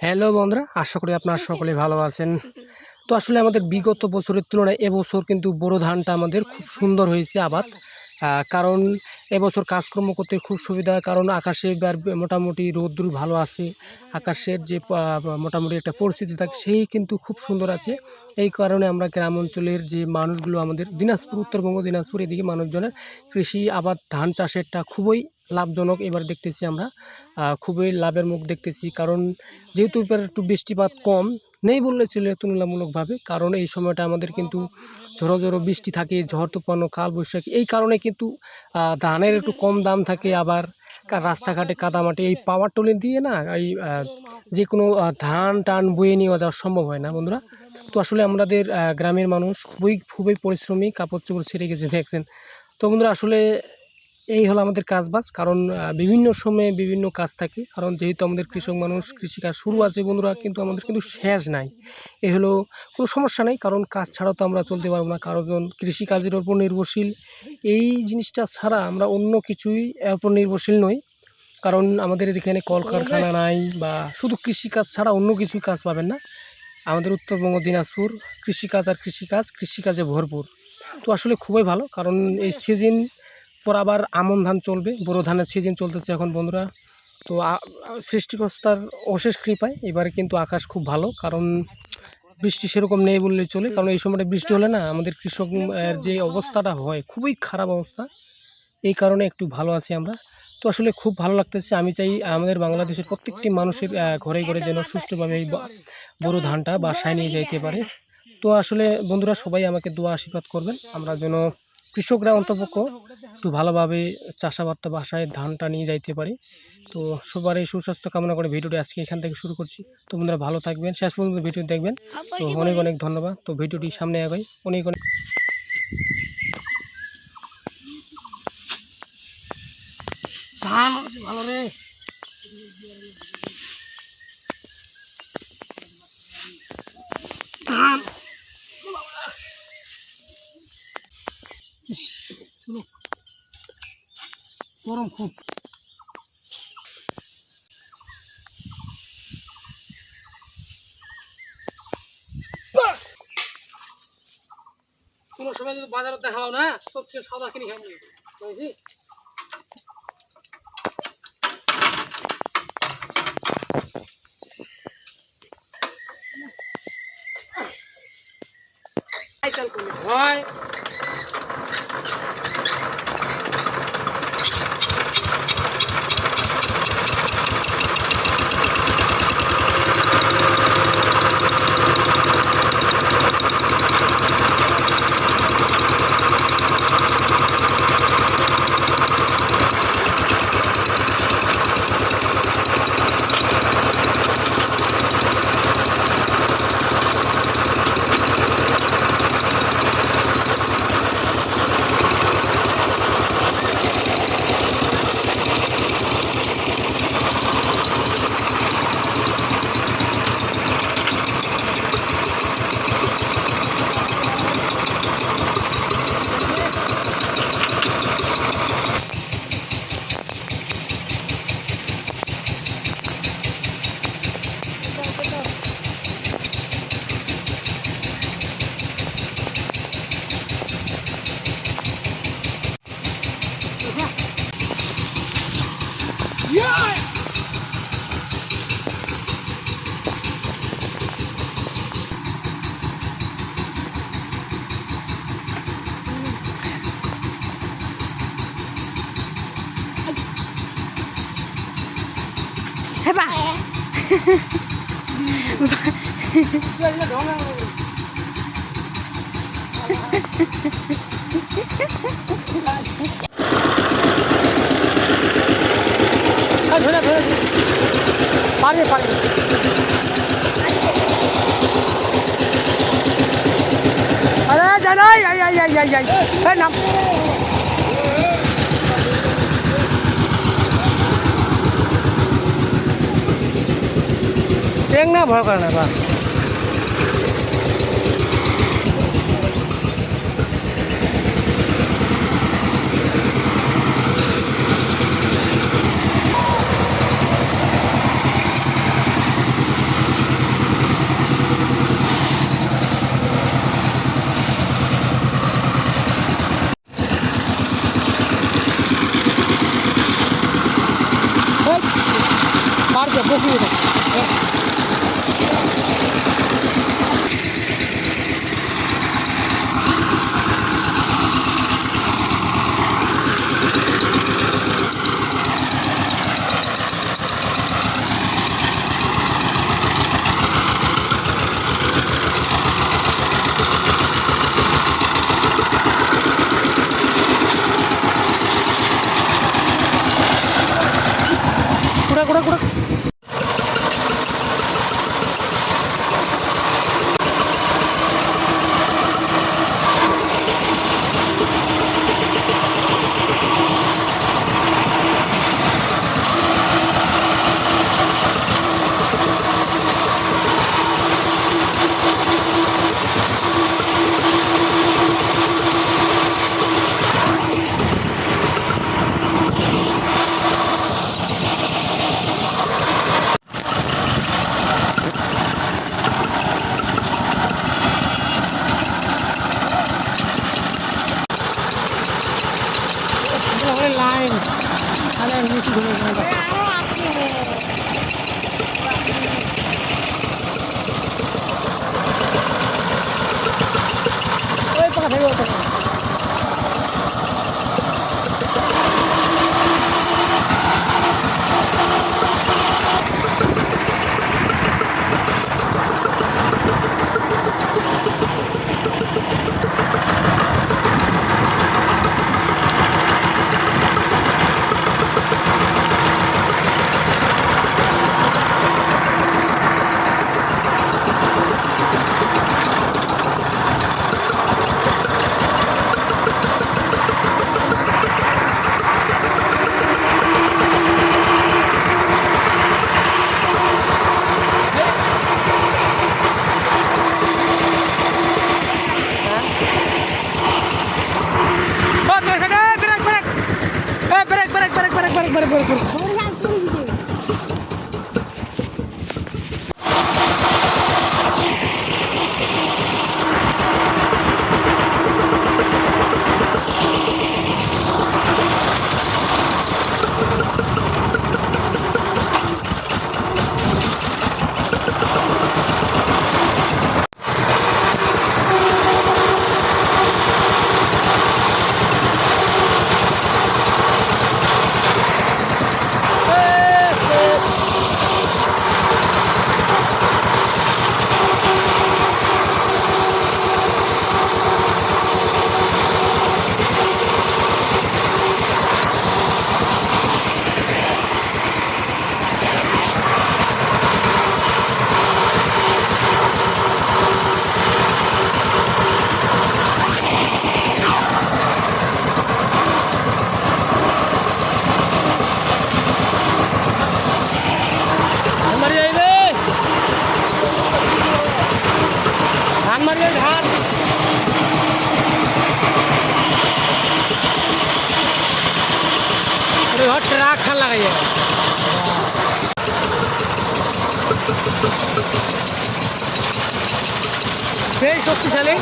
Hello বন্ধুরা, আশা করি আপনারা সকলে ভালো আছেন। তো আসলে আমাদের বিগত বছরের তুলনায় এবছর কিন্তু বড় ধানটা আমাদের খুব সুন্দর হয়েছে আবাদ। কারণ এবছর কাজকর্ম করতে খুব সুবিধা, কারণ আকাশে এবার মোটামুটি রোদ্দুর ভালো আছে। আকাশের যে মোটামুটি একটা পরিস্থিতি থাকে, সেই কিন্তু খুব সুন্দর আছে। এই কারণে আমরা গ্রাম অঞ্চলের যে মানুষগুলো আমাদের, দিনাজপুর, উত্তরবঙ্গ, দিনাজপুর, এদিকে মানুষজনের কৃষি, আবাদ, ধান চাষেরটা খুবই লাভজনক। এবার দেখতেছি আমরা খুবই লাভের মুখ দেখতেছি, কারণ যেহেতু এবার একটু বৃষ্টিপাত কম নেই বললে চলে তুলনামূলকভাবে, কারণ এই সময়টা আমাদের কিন্তু ঝড়ো ঝড়ো বৃষ্টি থাকে, ঝড় তুফান কাল বৈশাখী, এই কারণে কিন্তু ধানের একটু কম দাম থাকে, আবার রাস্তাঘাটে, কাদামাটি, এই পাওয়ার টলি দিয়ে না, এই যে কোনো ধান টান বয়ে নিয়ে যাওয়া সম্ভব হয় না বন্ধুরা। তো আসলে আমাদের গ্রামের মানুষ খুবই খুবই পরিশ্রমী, কাপড় চোপড় ছেড়ে গেছে, দেখছেন। তো বন্ধুরা আসলে এই হলো আমাদের কাজবাজ। কারণ বিভিন্ন সময়ে বিভিন্ন কাজ থাকে। কারণ, যেহেতু আমাদের কৃষক মানুষ, কৃষিকাজ শুরু আছে বন্ধুরা, কিন্তু আমাদের কিন্তু শেষ নাই। এ হলো কোনো সমস্যা নেই, কারণ কাজ ছাড়াও তো আমরা চলতে পারব না। কারণ, কৃষিকাজের ওপর নির্ভরশীল। এই জিনিসটা ছাড়া আমরা অন্য কিছুই উপর নির্ভরশীল নই। কারণ, আমাদের এখানে কলকারখানা নাই বা শুধু কৃষিকাজ ছাড়া অন্য কিছু কাজ পাবেন না। আমাদের উত্তরবঙ্গ, দিনাজপুর, কৃষিকাজ আর কৃষিকাজ, কৃষিকাজে ভরপুর। তো আসলে খুবই ভালো, কারণ এই সিজন পর আবার আমন ধান চলবে, বোরো ধানের সিজন চলতেছে এখন বন্ধুরা। তো সৃষ্টিকর্তার অশেষ কৃপায় এবারে কিন্তু আকাশ খুব ভালো, কারণ বৃষ্টি সেরকম নেই বললে চলে, কারণ এই সময়টা বৃষ্টি হলে না আমাদের কৃষক যে অবস্থাটা হয়, খুবই খারাপ অবস্থা। এই কারণে একটু ভালো আছি আমরা। তো আসলে খুব ভালো লাগতেছে, আমি চাই আমাদের বাংলাদেশের প্রত্যেকটি মানুষের ঘরে ঘরে যেন সুষ্ঠুভাবে এই বড় ধানটা বাসায় নিয়ে যাইতে পারে। তো আসলে বন্ধুরা সবাই আমাকে দোয়া আশীর্বাদ করবেন, আমরা যেন কৃষকরা অন্তপক্ষ একটু ভালোভাবে চাষাবাদটা বাসায় ধানটা নিয়ে যাইতে পারি। তো সবার এই সুস্বাস্থ্য কামনা করে ভিডিওটি আজকে এখান থেকে শুরু করছি। তো বন্ধুরা ভালো থাকবেন শেষ পর্যন্ত ভিডিও দেখবেন। তো অনেক অনেক ধন্যবাদ। তো ভিডিওটি সামনে আগাই। অনেক অনেক ধান ভালো রে। গরম খুব। কোনো সময় যদি বাজারে দেখাও না সবচেয়ে সাদা কিনে খাব হয়। 해봐. 아, 전화, 전화. 빨리, 빨리. Ở đây, ra đây, ai ai ai ai ai, lên nằm. না ভয় করে না বা ওই লাইন। মানে নিচে ঘুরে ওই পাখা থেকে और ट्रक खा लगाइए সেই শক্তিশালী